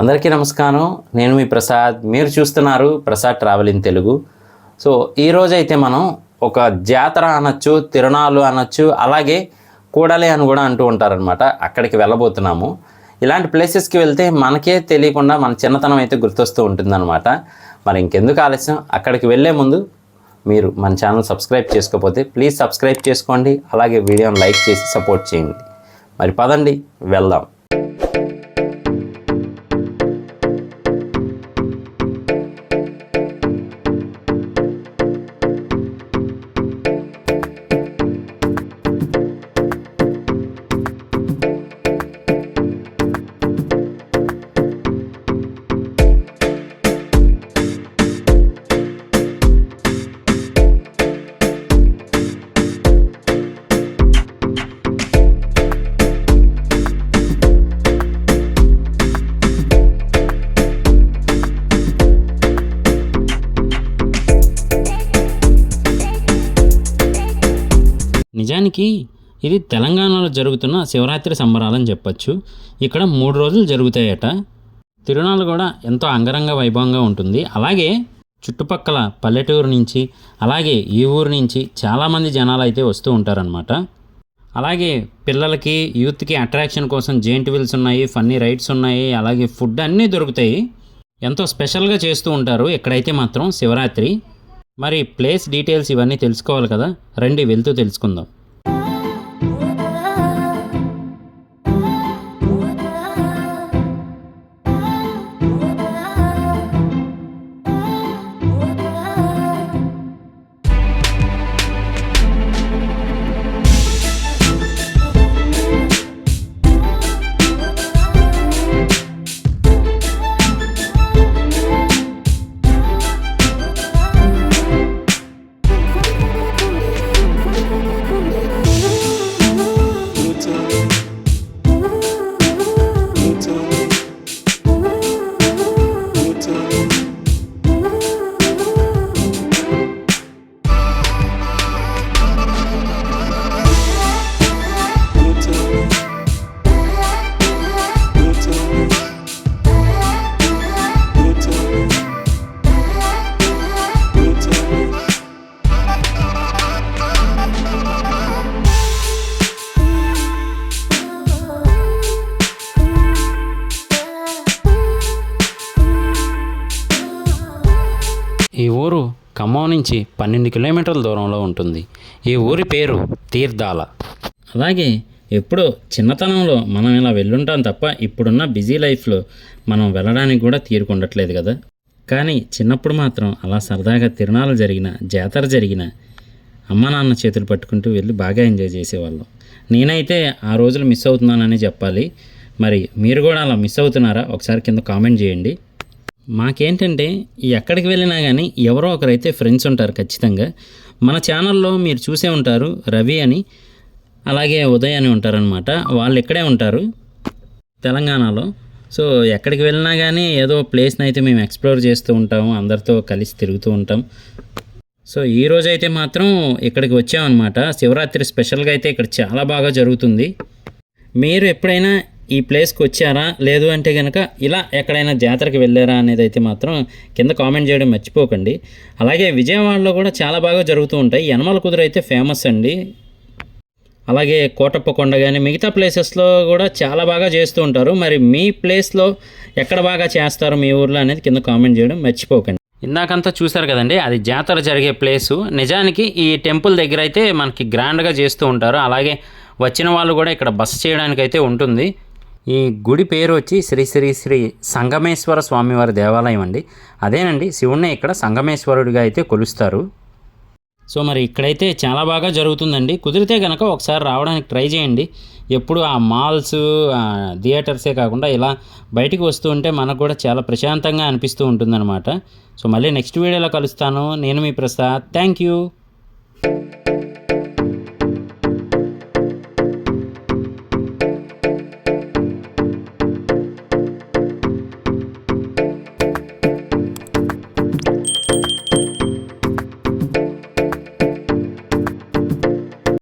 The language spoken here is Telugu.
అందరికీ నమస్కారం. నేను మీ ప్రసాద్. మీరు చూస్తున్నారు Prasad travel in Telugu. So ఈరోజు అయితే మనం ఒక జాతర అనొచ్చు తిరునాళ్ళు అనొచ్చు అలాగే కూడలి అని కూడా అంటూ ఉంటారనమాట అక్కడికి వెళ్ళబోతున్నాము. ఇలాంటి ప్లేసెస్కి వెళ్తే మనకే తెలియకుండా మన చిన్నతనం అయితే గుర్తొస్తూ ఉంటుందన్నమాట. మరి ఇంకెందుకు ఆలస్యం? అక్కడికి వెళ్ళే ముందు మీరు మన ఛానల్ సబ్స్క్రైబ్ చేసుకోకపోతే ప్లీజ్ సబ్స్క్రైబ్ చేసుకోండి. అలాగే వీడియోని లైక్ చేసి సపోర్ట్ చేయండి. మరి పదండి వెళ్దాం. నిజానికి ఇది తెలంగాణలో జరుగుతున్న శివరాత్రి సంబరాలని చెప్పొచ్చు. ఇక్కడ మూడు రోజులు జరుగుతాయట. తిరునాళ్ళు కూడా ఎంతో అంగరంగ వైభవంగా ఉంటుంది. అలాగే చుట్టుపక్కల పల్లెటూరు నుంచి అలాగే ఈ ఊరు నుంచి చాలామంది జనాలు అయితే వస్తూ ఉంటారనమాట అలాగే పిల్లలకి యూత్కి అట్రాక్షన్ కోసం జెయింట్ వీల్స్ ఉన్నాయి ఫన్నీ రైడ్స్ ఉన్నాయి అలాగే ఫుడ్ అన్నీ దొరుకుతాయి. ఎంతో స్పెషల్గా చేస్తూ ఉంటారు. ఎక్కడైతే మాత్రం శివరాత్రి. మరి ప్లేస్ డీటెయిల్స్ ఇవన్నీ తెలుసుకోవాలి కదా? రండి వెళ్తూ తెలుసుకుందాం. ఈ ఊరు ఖమ్మం నుంచి పన్నెండు కిలోమీటర్ల దూరంలో ఉంటుంది. ఈ ఊరి పేరు తీర్థాల. అలాగే ఎప్పుడో చిన్నతనంలో మనం ఇలా వెళ్ళుంటాం తప్ప ఇప్పుడున్న బిజీ లైఫ్లో మనం వెళ్ళడానికి కూడా తీరుకుండట్లేదు కదా. కానీ చిన్నప్పుడు మాత్రం అలా సరదాగా తిరుణాలు జరిగిన జాతర జరిగిన అమ్మ నాన్న చేతులు పట్టుకుంటూ వెళ్ళి బాగా ఎంజాయ్ చేసేవాళ్ళం. నేనైతే ఆ రోజులు మిస్ అవుతున్నానని చెప్పాలి. మరి మీరు కూడా అలా మిస్ అవుతున్నారా? ఒకసారి కింద కామెంట్ చేయండి. మాకేంటంటే ఎక్కడికి వెళ్ళినా కానీ ఎవరో ఒకరైతే ఫ్రెండ్స్ ఉంటారు ఖచ్చితంగా. మన ఛానల్లో మీరు చూసే ఉంటారు రవి అని అలాగే ఉదయ్ అని ఉంటారనమాట వాళ్ళు ఇక్కడే ఉంటారు తెలంగాణలో. సో ఎక్కడికి వెళ్ళినా కానీ ఏదో ప్లేస్ని అయితే మేము ఎక్స్ప్లోర్ చేస్తూ ఉంటాము అందరితో కలిసి తిరుగుతూ ఉంటాం. సో ఈ రోజు అయితే మాత్రం ఇక్కడికి వచ్చామన్నమాట. శివరాత్రి స్పెషల్గా అయితే ఇక్కడ చాలా బాగా జరుగుతుంది. మీరు ఎప్పుడైనా ఈ ప్లేస్కి వచ్చారా? లేదు అంటే కనుక ఇలా ఎక్కడైనా జాతరకి వెళ్ళారా అనేది అయితే మాత్రం కింద కామెంట్ చేయడం మర్చిపోకండి. అలాగే విజయవాడలో కూడా చాలా బాగా జరుగుతూ ఉంటాయి. యనమల కుదురు అయితే ఫేమస్ అండి. అలాగే కోటప్ప కొండ కానీ మిగతా ప్లేసెస్లో కూడా చాలా బాగా చేస్తూ ఉంటారు. మరి మీ ప్లేస్లో ఎక్కడ బాగా చేస్తారు మీ ఊర్లో అనేది కింద కామెంట్ చేయడం మర్చిపోకండి. ఇందాకంతా చూశారు కదండి అది జాతర జరిగే ప్లేసు నిజానికి ఈ టెంపుల్ దగ్గర అయితే మనకి గ్రాండ్గా చేస్తూ ఉంటారు. అలాగే వచ్చిన వాళ్ళు కూడా ఇక్కడ బస చేయడానికి అయితే ఉంటుంది. ఈ గుడి పేరు వచ్చి శ్రీ శ్రీ శ్రీ సంగమేశ్వర స్వామివారి దేవాలయం అండి. అదేనండి శివుణ్ణి ఇక్కడ సంగమేశ్వరుడిగా అయితే కొలుస్తారు. సో మరి ఇక్కడైతే చాలా బాగా జరుగుతుందండి. కుదిరితే కనుక ఒకసారి రావడానికి ట్రై చేయండి. ఎప్పుడు ఆ మాల్స్ థియేటర్సే కాకుండా ఇలా బయటికి వస్తూ ఉంటే మనకు కూడా చాలా ప్రశాంతంగా అనిపిస్తూ ఉంటుందన్నమాట. సో మళ్ళీ నెక్స్ట్ వీడియోలో కలుస్తాను. నేను మీ ప్రసాద్. Thank you.